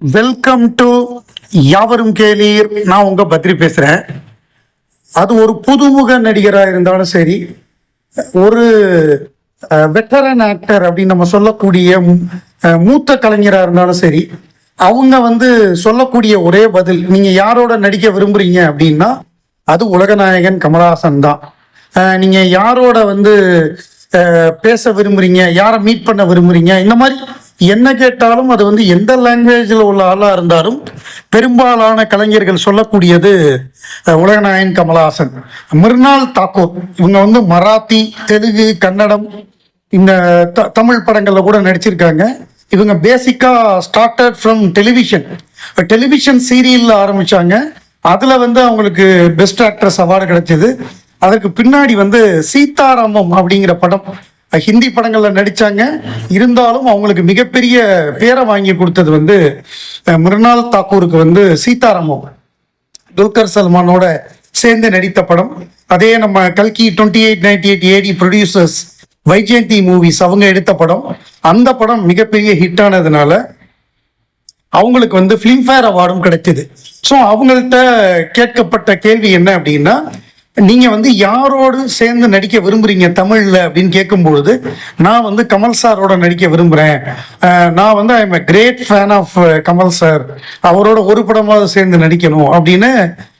Welcome to யாவரும் கேளீர். நான் உங்க பத்ரி பேசுறேன். அது ஒரு புதுமுக நடிகராக இருந்தாலும் சரி ஒரு வெட்டரன் ஆக்டர் அப்படின்னு நம்ம சொல்லக்கூடிய மூத்த கலைஞராக இருந்தாலும் சரி அவங்க வந்து சொல்லக்கூடிய ஒரே பதில் நீங்க யாரோட நடிக்க விரும்புறீங்க அப்படின்னா அது உலகநாயகன் கமலஹாசன் தான். நீங்கள் நீங்க யாரோட வந்து பேச விரும்புறீங்க யாரை மீட் பண்ண விரும்புறீங்க இந்த மாதிரி என்ன கேட்டாலும் அது வந்து எந்த லாங்குவேஜில் உள்ள ஆளாக இருந்தாலும் பெரும்பாலான கலைஞர்கள் சொல்லக்கூடியது உலகநாயன் கமலஹாசன். மிர்னால் தாக்கூர். இவங்க வந்து மராத்தி தெலுங்கு கன்னடம் இந்த த தமிழ் படங்களில் கூட நடிச்சிருக்காங்க. இவங்க பேசிக்காக ஸ்டார்டட் ஃப்ரம் டெலிவிஷன் டெலிவிஷன் சீரியலில் ஆரம்பித்தாங்க அதில் வந்து அவங்களுக்கு பெஸ்ட் ஆக்ட்ரஸ் அவார்டு கிடைச்சிது. அதற்கு பின்னாடி வந்து சீதாராமம் அப்படிங்கிற படம் ஹிந்தி படங்கள்ல நடிச்சாங்க. இருந்தாலும் அவங்களுக்கு மிகப்பெரிய பேரை வாங்கி கொடுத்தது வந்து மிருனால் தாக்கூருக்கு வந்து சீதாராமம் துல்கர் சல்மானோட சேர்ந்து நடித்த படம். அதே நம்ம கல்கி twenty eight ninety eight AD producers Vyjayanthi movies அவங்க எடுத்த படம். அந்த படம் மிகப்பெரிய ஹிட் ஆனதுனால அவங்களுக்கு வந்து ஃபிலிம்ஃபேர் அவார்டும் கிடைச்சது. ஸோ அவங்கள்ட்ட கேட்கப்பட்ட கேள்வி என்ன அப்படின்னா நீங்க வந்து யாரோடு சேர்ந்து நடிக்க விரும்புறீங்க தமிழ்ல அப்படின்னு கேட்கும்பொழுது நான் வந்து கமல் சாரோட நடிக்க விரும்புறேன். நான் வந்து I am great fan of Kamal sir அவரோட ஒரு படமாவது சேர்ந்து நடிக்கணும் அப்படின்னு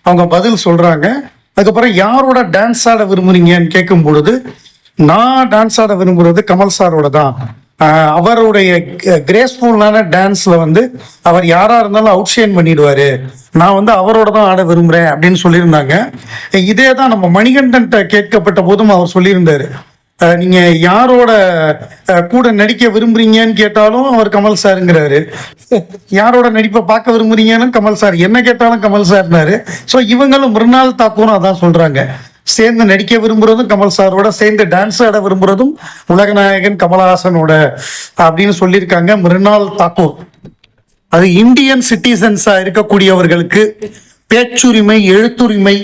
அவங்க பதில் சொல்றாங்க. அதுக்கப்புறம் யாரோட டான்ஸ் ஆட விரும்புறீங்கன்னு கேட்கும் பொழுது நான் டான்ஸ் ஆட விரும்புறது கமல் சாரோட தான். அவருடைய கிரேஸ்ஃபுல்லான டான்ஸ்ல வந்து அவர் யாரா இருந்தாலும் அவுட் ஷைன் பண்ணிடுவாரு. நான் வந்து அவரோட தான் ஆட விரும்புறேன் அப்படின்னு சொல்லியிருந்தாங்க. இதே தான் நம்ம மணிகண்டன் கேட்கப்பட்ட போதும் அவர் சொல்லியிருந்தாரு. நீங்க யாரோட கூட நடிக்க விரும்புறீங்கன்னு கேட்டாலும் அவர் கமல் சாருங்கிறாரு. யாரோட நடிப்பை பார்க்க விரும்புறீங்கன்னு கமல் சார் என்ன கேட்டாலும் கமல் சார்னாரு. ஸோ இவங்களும் மிருனால் தாக்கூரும் அதான் சொல்றாங்க. சேர்ந்து நடிக்க விரும்புறதும் கமல் சாரோட சேர்ந்து டான்ஸ் ஆட விரும்புறதும் உலகநாயகன் கமலஹாசனோட அப்படின்னு சொல்லியிருக்காங்க மிருனால் தாக்கூர். அது இந்தியன் சிட்டிசன்ஸா இருக்கக்கூடியவர்களுக்கு பேச்சுரிமை எழுத்துரிமை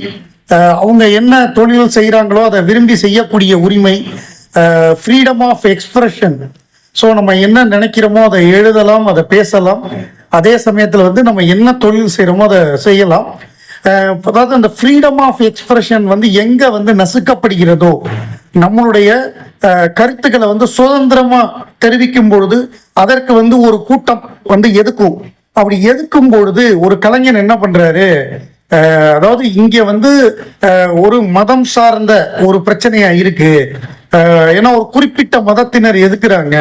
அவங்க என்ன தொழில் செய்கிறாங்களோ அதை விரும்பி செய்யக்கூடிய உரிமை ஃப்ரீடம் ஆஃப் எக்ஸ்பிரஷன் ஸோ நம்ம என்ன நினைக்கிறோமோ அதை எழுதலாம் அதை பேசலாம். அதே சமயத்தில் வந்து நம்ம என்ன தொழில் செய்கிறோமோ அதை செய்யலாம். அதாவது அந்த ஃப்ரீடம் ஆஃப் எக்ஸ்பிரஷன் வந்து எங்க வந்து நசுக்கப்படுகிறதோ நம்மளுடைய கருத்துக்களை வந்து சுதந்திரமா தெரிவிக்கும் பொழுது அதற்கு வந்து ஒரு கூட்டம் வந்து எதுக்கும்? அப்படி எதுக்கும் பொழுது ஒரு கலைஞன் என்ன பண்றாரு? அதாவது இங்க வந்து ஒரு மதம் சார்ந்த ஒரு பிரச்சனையா இருக்கு. ஏன்னா ஒரு குறிப்பிட்ட மதத்தினர் எதுக்குறாங்க?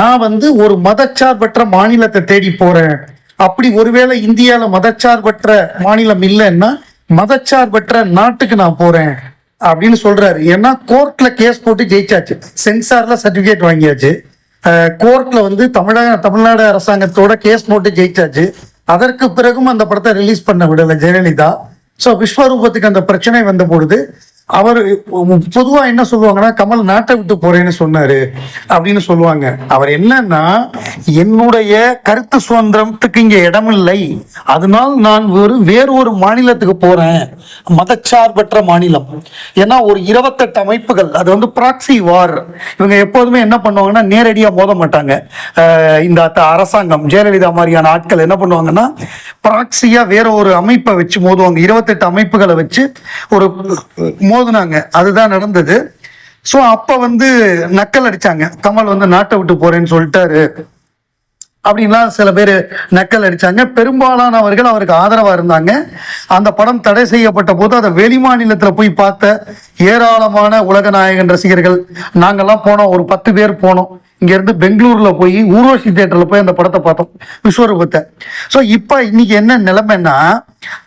நான் வந்து ஒரு மதச்சார்பற்ற மாநிலத்தை தேடி போறேன். அப்படி ஒருவேளை இந்தியால மதச்சார்பற்ற மாநிலம் இல்லைன்னா மதச்சார்பற்ற நாட்டுக்கு நான் போறேன் அப்படின்னு சொல்றாரு. ஏன்னா கோர்ட்ல கேஸ் போட்டு ஜெயிச்சாச்சு. சென்சார்ல சர்டிபிகேட் வாங்கியாச்சு. கோர்ட்ல வந்து தமிழக தமிழ்நாடு அரசாங்கத்தோட கேஸ் போட்டு ஜெயிச்சாச்சு. அதற்கு பிறகும் அந்த படத்தை ரிலீஸ் பண்ண விடலை ஜெயலலிதா. ஸோ விஸ்வரூபத்துக்கு அந்த பிரச்சனை வந்த பொழுது அவர் பொதுவா என்ன சொல்லுவாங்கன்னா கமல் நாட்டை விட்டு போறேன்னு சொன்னாரு அப்படின்னு சொல்லுவாங்க. அவர் என்னன்னா என்னுடைய கருத்து சுதந்திரத்துக்கு இங்க இடமில்லை. அதனால் நான் ஒரு வேறு ஒரு மாநிலத்துக்கு போறேன். மதச்சார்பற்ற மாநிலம். ஏன்னா ஒரு இருபத்தெட்டு அமைப்புகள் அது வந்து பிராக்சி வார் இவங்க எப்போதுமே என்ன பண்ணுவாங்கன்னா நேரடியாக மோத மாட்டாங்க. இந்த அரசாங்கம் ஜெயலலிதா மாதிரியான ஆட்கள் என்ன பண்ணுவாங்கன்னா பிராக்சியா வேற ஒரு அமைப்பை வச்சு மோதுவாங்க. இருபத்தெட்டு அமைப்புகளை வச்சு ஒரு மோதினாங்க அதுதான் நடந்தது. ஸோ அப்ப வந்து நக்கல் அடிச்சாங்க. கமல் வந்து நாட்டை விட்டு போறேன்னு சொல்லிட்டாரு. அப்படின்லாம் சில பேர் நக்கல் அடிச்சாங்க. பெரும்பாலானவர்கள் அவருக்கு ஆதரவா இருந்தாங்க. அந்த படம் தடை செய்யப்பட்ட போது அதை வெளிமாநிலத்தில் போய் பார்த்த ஏராளமான உலக நாயகன் ரசிகர்கள் நாங்கெல்லாம் போனோம். ஒரு பத்து பேர் போனோம். இங்கேருந்து பெங்களூரில் போய் ஊர்வசி தேட்டரில் போய் அந்த படத்தை பார்த்தோம் விஸ்வரூபத்தை. ஸோ இப்போ இன்னைக்கு என்ன நிலைமைன்னா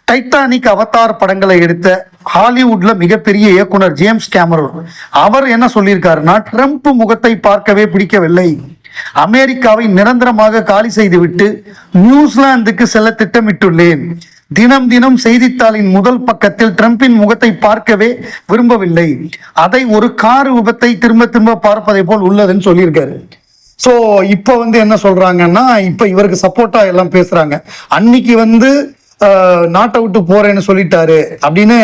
டைட்டானிக் அவதார் படங்களை எடுத்த ஹாலிவுட்ல மிகப்பெரிய இயக்குனர் ஜேம்ஸ் கேமரூன் அவர் என்ன சொல்லியிருக்காருன்னா ட்ரம்ப் முகத்தை பார்க்கவே பிடிக்கவில்லை. அமெரிக்காவை நிரந்தரமாக காலி செய்துவிட்டு நியூசிலாந்துக்கு செல்ல திட்டமிட்டுள்ளேன். தினம் தினம் செய்தித்தாளின் முதல் பக்கத்தில் ட்ரம்பின் முகத்தை பார்க்கவே விரும்பவில்லை. அதை ஒரு கார் விபத்தை திரும்ப திரும்ப பார்ப்பதை போல் உள்ளதுன்னு சொல்லியிருக்காரு. சோ இப்போ வந்து என்ன சொல்றாங்கன்னா இப்போ இவருக்கு சப்போர்ட்டா எல்லாம் பேசுறாங்க. அன்னைக்கு வந்து ஆஹ், நாட்டை விட்டு போறேன்னு சொல்லிட்டாரு அப்படின்னு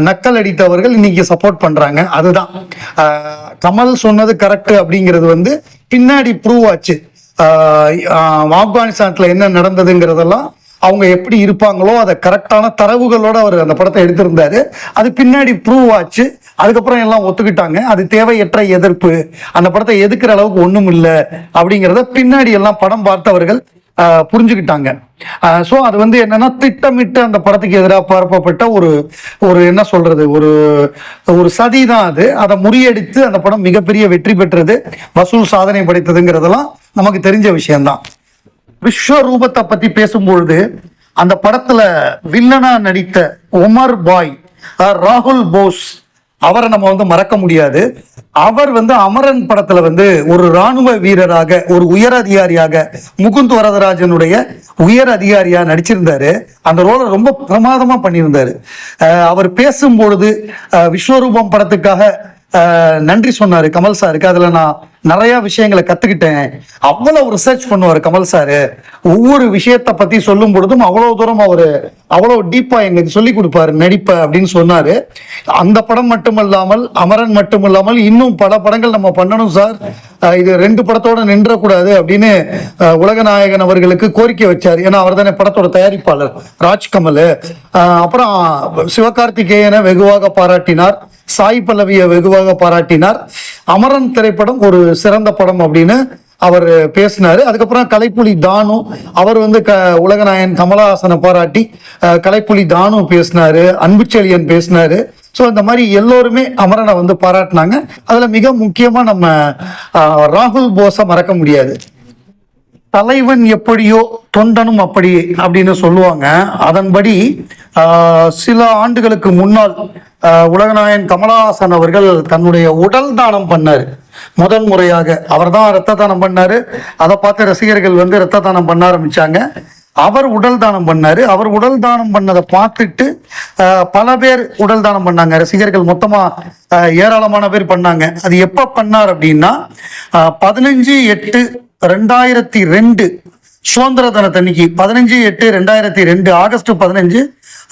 நக்கல் அடித்தவர்கள் இன்னைக்கு சப்போர்ட் பண்றாங்க. அதுதான். ஆஹ், கமல் சொன்னது கரெக்ட் அப்படிங்கிறது வந்து பின்னாடி ப்ரூவ் ஆச்சு. ஆஹ் ஆஹ் என்ன நடந்ததுங்கிறதெல்லாம் அவங்க எப்படி இருப்பாங்களோ அதை கரெக்டான தரவுகளோடு அவர் அந்த படத்தை எடுத்திருந்தாரு. அது பின்னாடி ப்ரூவ் ஆச்சு. அதுக்கப்புறம் எல்லாம் ஒத்துக்கிட்டாங்க. அது தேவையற்ற எதிர்ப்பு. அந்த படத்தை எதுக்குற அளவுக்கு ஒன்றும் இல்லை அப்படிங்கிறத பின்னாடி எல்லாம் படம் பார்த்தவர்கள் புரிஞ்சுக்கிட்டாங்க. ஸோ அது வந்து என்னன்னா திட்டமிட்டு அந்த படத்துக்கு எதிராக பரப்பப்பட்ட ஒரு ஒரு என்ன சொல்றது ஒரு ஒரு சதி தான் அது. அதை முறியடித்து அந்த படம் மிகப்பெரிய வெற்றி பெற்றது வசூல் சாதனை படைத்ததுங்கிறதெல்லாம் நமக்கு தெரிஞ்ச விஷயம்தான். விஸ்வரூபத்தை பத்தி பேசும்பொழுது அந்த படத்துல வில்லனா நடித்த உமர் பாய் ராகுல் போஸ் அவரை நம்ம வந்து மறக்க முடியாது. அவர் வந்து அமரன் படத்துல வந்து ஒரு ராணுவ வீரராக ஒரு உயர் அதிகாரியாக முகுந்த் வரதராஜனுடைய உயர் அதிகாரியா நடிச்சிருந்தாரு. அந்த ரோலை ரொம்ப பிரமாதமா பண்ணியிருந்தாரு. அவர் பேசும்பொழுது விஸ்வரூபம் படத்துக்காக நன்றி சொன்னாரு கமல் சாருக்கு அதுல நான் நிறைய விஷயங்களை கத்துக்கிட்டேன். அவ்வளவு ரிசர்ச் பண்ணுவார் கமல் சாரு. ஒவ்வொரு விஷயத்தை பத்தி சொல்லும் பொழுதும் அவ்வளவு தூரம் அவரு அவ்வளவு டீப்பா எங்களுக்கு சொல்லி கொடுப்பாரு நடிப்ப அப்படின்னு சொன்னாரு. அந்த படம் மட்டுமல்லாமல் அமரன் மட்டுமல்லாமல் இன்னும் பல படங்கள் நம்ம பண்ணணும் சார். இது ரெண்டு படத்தோட நின்றக்கூடாது அப்படின்னு உலகநாயகன் அவர்களுக்கு கோரிக்கை வச்சார். ஏன்னா அவர் தானே படத்தோட தயாரிப்பாளர் ராஜ்கமல். அப்புறம் சிவகார்த்திகேயனை வெகுவாக பாராட்டினார். சாய் பல்லவியை வெகுவாக பாராட்டினார். அமரன் திரைப்படம் ஒரு சிறந்த படம் அப்படின்னு அவர் பேசினாரு. அதுக்கப்புறம் கலைப்புலி தானு அவர் வந்து க உலகநாயன் கமலஹாசனை பாராட்டி கலைப்புலி தானு பேசினாரு அன்புச்செழியன் பேசினாரு. ஸோ இந்த மாதிரி எல்லோருமே அமரனை வந்து பாராட்டினாங்க. அதுல மிக முக்கியமாக நம்ம ராகுல் போஸை மறக்க முடியாது. தலைவன் எப்படியோ தொண்டனும் அப்படி அப்படின்னு சொல்லுவாங்க. அதன்படி ஆஹ், சில ஆண்டுகளுக்கு முன்னால் உலகநாயன் கமலஹாசன் அவர்கள் தன்னுடைய உடல் தானம் பண்ணார். முதன் முறையாக அவர் தான் ரத்த தானம் பண்ணார். அதை பார்த்து ரசிகர்கள் வந்து ரத்த தானம் பண்ண ஆரம்பிச்சாங்க. அவர் உடல் தானம் பண்ணார். அவர் உடல் தானம் பண்ணதை பார்த்துட்டு பல பேர் உடல் தானம் பண்ணாங்க. ரசிகர்கள் மொத்தமாக ஏராளமான பேர் பண்ணாங்க. அது எப்போ பண்ணார் அப்படின்னா பதினஞ்சு எட்டு ரெண்டாயிரத்தி ரெண்டு சுதந்திர தினத்தன்னைக்கு பதினஞ்சு எட்டு ரெண்டாயிரத்தி ரெண்டு ஆகஸ்ட் பதினஞ்சு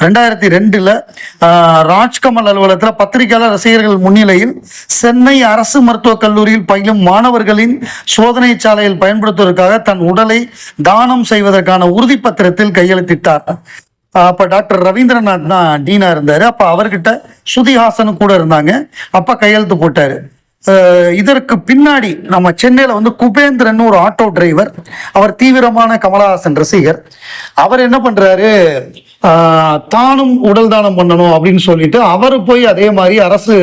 ரெண்டாயிரத்தி ரெண்டில் ராஜ்கமல் அலுவலகத்தில் பத்திரிகையாளர் ரசிகர்கள் முன்னிலையில் சென்னை அரசு மருத்துவக் கல்லூரியில் பயிலும் மாணவர்களின் சோதனை சாலையில் பயன்படுத்துவதற்காக தன் உடலை தானம் செய்வதற்கான உறுதிப்பத்திரத்தில் கையெழுத்திட்டார். அப்போ டாக்டர் ரவீந்திரநாத் தான் டீனா இருந்தார். அப்போ அவர்கிட்ட சுதிஹாசனும் கூட இருந்தாங்க. அப்போ கையெழுத்து போட்டார். இதற்கு பின்னாடி நம்ம சென்னையில் வந்து குபேந்திரன் ஒரு ஆட்டோ டிரைவர் அவர் தீவிரமான கமலஹாசன் ரசிகர். அவர் என்ன பண்ணுறாரு தானும் உடல் தானம் பண்ணணும் அப்படின்னு சொல்லிட்டு அவர் போய் அதே மாதிரி அரசு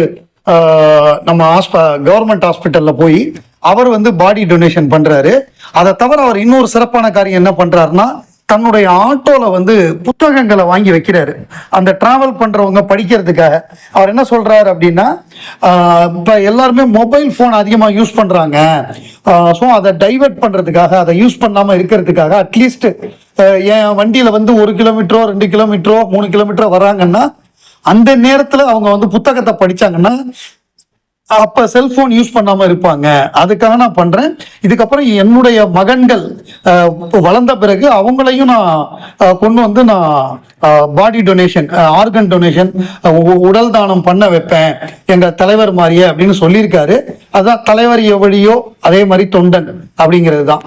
நம்ம ஹாஸ்ப கவர்மெண்ட் ஹாஸ்பிட்டலில் போய் அவர் வந்து பாடி டொனேஷன் பண்ணுறாரு அதை தவிர அவர் இன்னொரு சிறப்பான காரியம் என்ன பண்ணுறாருன்னா தன்னுடைய ஆட்டோல வந்து புத்தகங்களை வாங்கி வைக்கிறாரு. அந்த டிராவல் பண்றவங்க படிக்கிறதுக்காக. அவர் என்ன சொல்றாரு அப்படின்னா இப்போ இப்ப எல்லாருமே மொபைல் ஃபோன் அதிகமாக யூஸ் பண்றாங்க. ஸோ அதை டைவர்ட் பண்றதுக்காக அதை யூஸ் பண்ணாம இருக்கிறதுக்காக அட்லீஸ்ட் என் வண்டியில வந்து ஒரு கிலோமீட்டரோ ரெண்டு கிலோமீட்டரோ மூணு கிலோமீட்டரோ வராங்கன்னா அந்த நேரத்தில் அவங்க வந்து புத்தகத்தை படிச்சாங்கன்னா அப்ப செல்போன் யூஸ் பண்ணாம இருப்பாங்க. அதுக்காக நான் பண்றேன். இதுக்கப்புறம் என்னுடைய மகன்கள் வளர்ந்த பிறகு அவங்களையும் நான் கொண்டு வந்து நான் பாடி டொனேஷன் ஆர்கன் டொனேஷன் உடல் தானம் பண்ண வைப்பேன். எங்க தலைவர் மாதிரியே அப்படின்னு சொல்லியிருக்காரு. அதான் தலைவர் எவழியோ அதே மாதிரி தொண்டன் அப்படிங்கிறது தான்.